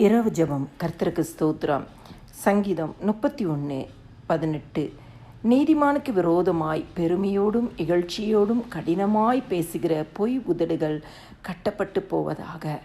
இரவு ஜபம். கர்த்தருக்கு ஸ்தோத்திரம். சங்கீதம் முப்பத்தி ஒன்று பதினெட்டு. நீதிமானுக்கு விரோதமாய் பெருமையோடும் இகழ்ச்சியோடும் கடினமாய் பேசுகிற பொய் உதடுகள் கட்டப்பட்டு போவதாக.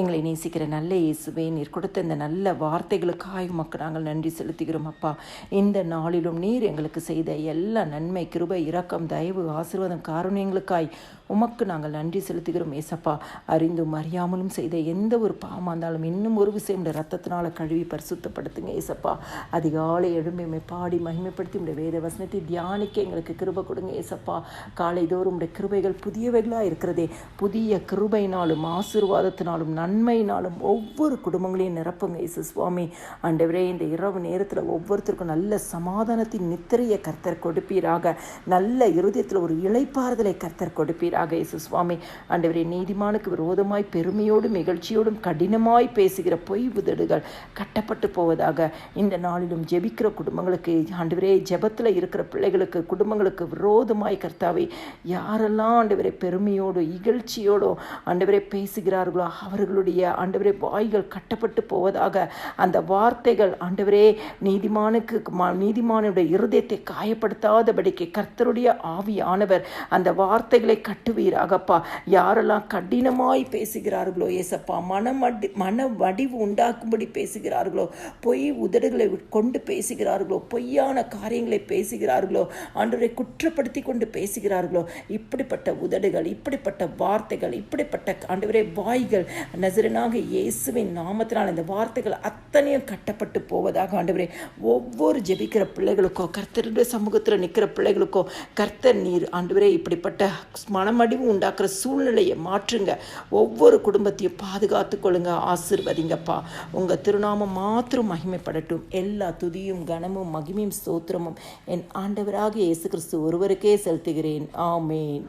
எங்களை நேசிக்கிற நல்ல இயேசுவே நீர் கொடுத்த இந்த நல்ல வார்த்தைகளுக்காக உமக்கு நாங்கள் நன்றி செலுத்துகிறோம் அப்பா. இந்த நாளிலும் நீர் எங்களுக்கு செய்த எல்லா நன்மை கிருபை இரக்கம் தயவு ஆசீர்வாதம் காரணியங்களுக்காய் உமக்கு நாங்கள் நன்றி செலுத்துகிறோம் ஏசப்பா. அறிந்தும் அறியாமலும் செய்த எந்த ஒரு பாவமாக இருந்தாலும் இன்னும் ஒரு விஷயம் இந்த ரத்தத்தினால கழுவி பரிசுத்தப்படுத்துங்க ஏசப்பா. அதிகாலை எழும்பி பாடி மகிமைப்படுத்தி உடைய வேத வசனத்தை தியானிக்க எங்களுக்கு கிருபை கொடுங்க ஏசப்பா. காலை தோறும் உடைய கிருபைகள் புதியவைகளாக இருக்கிறதே. புதிய கிருபையினாலும் ஆசீர்வாதத்தினாலும் நன்மையினாலும் ஒவ்வொரு குடும்பங்களையும் நிரப்புங்க இசு சுவாமி. ஆண்டவரே இந்த இரவு நேரத்தில் ஒவ்வொருத்தருக்கும் நல்ல சமாதானத்தின் நித்திரையை கர்த்தர் கொடுப்பீராக. நல்ல இருதயத்தில் ஒரு இளைப்பாறுதலை கர்த்தர் கொடுப்பீராக இசு சுவாமி. ஆண்டவரே நீதிமானுக்கு விரோதமாய் பெருமையோடும் நிகழ்ச்சியோடும் கடினமாய் பேசுகிற பொய் உதடுகள் கட்டப்பட்டு போவதாக இந்த நாளிலும் ஜெபிக்கிற குடும்பங்களுக்கு ஆண்டவரே ஜெபத்தில் இருக்கிற பிள்ளைகளுக்கு குடும்பங்களுக்கு விரோதமாய் கர்த்தாவை யாரெல்லாம் ஆண்டவரை பெருமையோடு இகழ்ச்சியோடும் ஆண்டவரை பேசுகிறார்களோ அவர்கள் அவர்களுடைய ஆண்டவரே வாய்கள் கட்டப்பட்டு போவதாக அந்த வார்த்தைகள் ஆண்டவரே நீதிமானுக்கு ம- நீதிமானுடைய இருதயத்தை காயப்படுத்தாதபடிக்கு கர்த்தருடைய ஆவியானவர் அந்த வார்த்தைகளை கட்டுவீராகப்பா. யாரெல்லாம் கடினமாய் பேசுகிறார்களோ ஏசப்பா மனம் மன வடிவு உண்டாக்கும்படி பேசுகிறார்களோ பொய் உதடுகளை கொண்டு பேசுகிறார்களோ பொய்யான காரியங்களை பேசுகிறார்களோ ஆண்டவரை குற்றப்படுத்தி கொண்டு பேசுகிறார்களோ இப்படிப்பட்ட உதடுகள் இப்படிப்பட்ட வார்த்தைகள் இப்படிப்பட்ட ஆண்டவரே வாய்கள் நசரனாக இயேசுவின் நாமத்தினால் இந்த வார்த்தைகள் அத்தனையும் கட்டப்பட்டு போவதாக ஆண்டவரே ஒவ்வொரு ஜெபிக்கிற பிள்ளைகளுக்கோ கர்த்தருடைய சமூகத்தில் நிற்கிற பிள்ளைகளுக்கோ கர்த்தர் நீர் ஆண்டவரே இப்படிப்பட்ட மனமடிவு உண்டாக்குற சூழ்நிலையை மாற்றுங்க. ஒவ்வொரு குடும்பத்தையும் பாதுகாத்து கொள்ளுங்க ஆசிர்வதிங்கப்பா. உங்கள் திருநாமம் மாத்திரம் மகிமைப்படட்டும். எல்லா துதியும் கனமும் மகிமையும் ஸ்தோத்திரமும் என் ஆண்டவராக இயேசு கிறிஸ்து ஒருவருக்கே செலுத்துகிறேன். ஆமேன்.